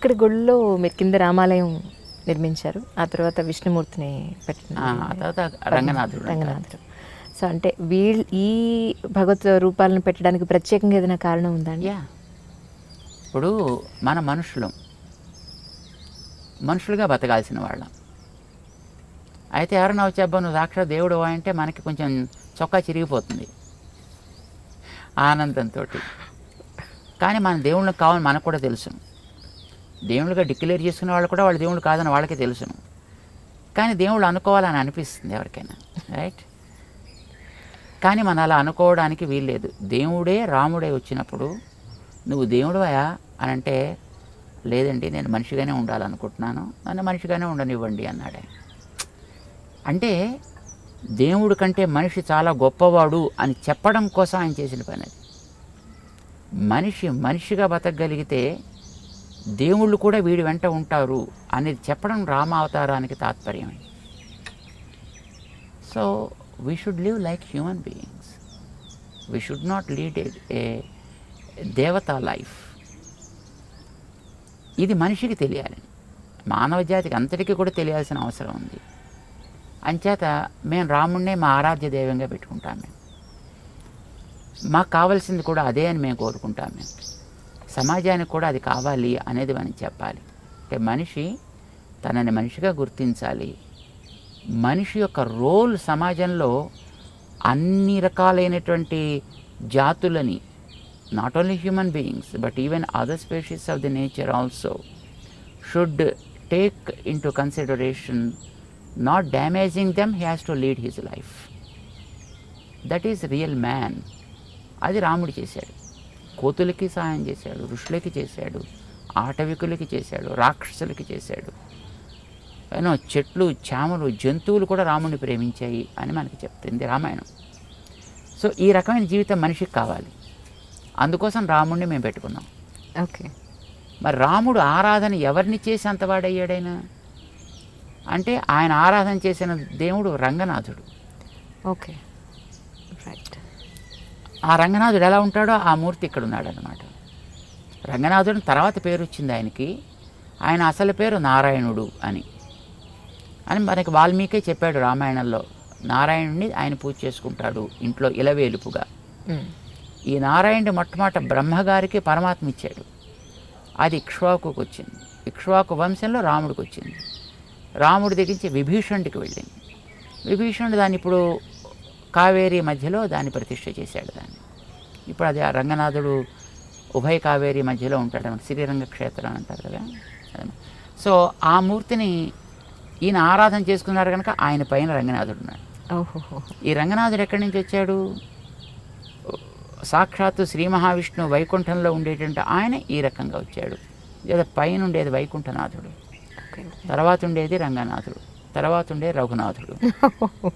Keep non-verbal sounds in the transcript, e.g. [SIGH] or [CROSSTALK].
ఇక్కడ గుడిలో మీరు కింద రామాలయం నిర్మించారు. ఆ తర్వాత విష్ణుమూర్తిని పెట్టిన తర్వాత రంగనాథుడు సో అంటే వీళ్ళు ఈ భగవత్ రూపాలను పెట్టడానికి ప్రత్యేకంగా ఏదైనా కారణం ఉందండి ఇప్పుడు మన మనుషులం మనుషులుగా బతకాల్సిన వాళ్ళం. అయితే ఎవరైనా వచ్చి అబ్బా నువ్వు సాక్షాత్ దేవుడు అంటే మనకి కొంచెం చొక్కా చిరిగిపోతుంది ఆనందంతో కానీ మన దేవుళ్ళకి కావాలని మనకు కూడా తెలుసు. దేవుళ్ళుగా డిక్లేర్ చేసుకునే వాళ్ళు కూడా వాళ్ళ దేవుళ్ళు కాదని వాళ్ళకే తెలుసును కానీ దేవుళ్ళు అనుకోవాలని అనిపిస్తుంది ఎవరికైనా రైట్ కానీ మనం అలా అనుకోవడానికి వీల్లేదు. దేవుడే రాముడే వచ్చినప్పుడు నువ్వు దేవుడువయా అని అంటే లేదండి నేను మనిషిగానే ఉండాలనుకుంటున్నాను. నన్ను మనిషిగానే ఉండనివ్వండి అన్నాడే. అంటే దేవుడి కంటే మనిషి చాలా గొప్పవాడు అని చెప్పడం కోసం ఆయన చేసిన పని అది. మనిషి మనిషిగా బతకగలిగితే దేవుళ్ళు కూడా వీడి వెంట ఉంటారు అనేది చెప్పడం రామావతారానికి తాత్పర్యం so we should live like human beings we should not lead a దేవతా లైఫ్. ఇది మనిషికి తెలియాలి. మానవ జాతికి అంతటికీ కూడా తెలియాల్సిన అవసరం ఉంది. అంచేత మేము రాముణ్ణే మా ఆరాధ్య దైవంగా పెట్టుకుంటాం మేము మాకు కావాల్సింది కూడా అదే అని మేము కోరుకుంటాం మేము సమాజానికి కూడా అది కావాలి అనేది మనం చెప్పాలి. అంటే మనిషి తనని మనిషిగా గుర్తించాలి. మనిషి యొక్క రోల్ సమాజంలో అన్ని రకాలైనటువంటి జాతులని not only human beings but even other species of the nature also should take in to consideration not damaging them he has to lead his life that is real man అది రాముడు చేశాడు. కోతులకి సహాయం చేశాడు ఋషులకి చేశాడు ఆటవికులకి చేశాడు రాక్షసులకి చేశాడు. ఏనో చెట్లు చామలు జంతువులు కూడా రాముడిని ప్రేమించాయి అని మనకి చెప్తుంది రామాయణం. సో ఈ రకమైన జీవితం మనిషికి కావాలి. అందుకోసం రాముడిని మేము పెట్టుకున్నాం. ఓకే. మరి రాముడు ఆరాధన ఎవరిని చేసి అంతవాడయ్యాడైనా అంటే ఆయన ఆరాధన చేసిన దేవుడు రంగనాథుడు. ఓకే. రైట్. ఆ రంగనాథుడు ఎలా ఉంటాడో ఆ మూర్తి ఇక్కడ ఉన్నాడు అనమాట రంగనాథుడు తర్వాత పేరు వచ్చింది ఆయనకి. ఆయన అసలు పేరు నారాయణుడు అని. అని మనకి వాల్మీకే చెప్పాడు రామాయణంలో. నారాయణుడిని ఆయన పూజ చేసుకుంటాడు ఇంట్లో ఇలవేలుపుగా. ఈ నారాయణుడి మొట్టమొదట బ్రహ్మగారికి పరమాత్మ ఇచ్చాడు అది ఇక్ష్వాకుకు వచ్చింది ఇక్ష్వాకు వంశంలో రాముడికి వచ్చింది రాముడి దగ్గరించి విభీషణుడికి వెళ్ళింది. విభీషణుడు దాన్ని ఇప్పుడు కావేరి మధ్యలో దాన్ని ప్రతిష్ఠ చేశాడు దాన్ని. ఇప్పుడు అది ఆ రంగనాథుడు ఉభయ కావేరి మధ్యలో ఉంటాడు అన్నమాట శ్రీరంగ క్షేత్రం అంటారు కదా. సో ఆ మూర్తిని ఈయన ఆరాధన చేసుకున్నాడు కనుక ఆయన పైన రంగనాథుడు ఉన్నాడు. ఈ రంగనాథుడు ఎక్కడి నుంచి వచ్చాడు? సాక్షాత్తు శ్రీ మహావిష్ణువు వైకుంఠంలో ఉండేటువంటి ఆయన ఈ రకంగా వచ్చాడు. లేదా పైన ఉండేది వైకుంఠనాథుడు తర్వాత ఉండేది రంగనాథుడు. తర్వాత ఉండేది రఘునాథుడు. [LAUGHS]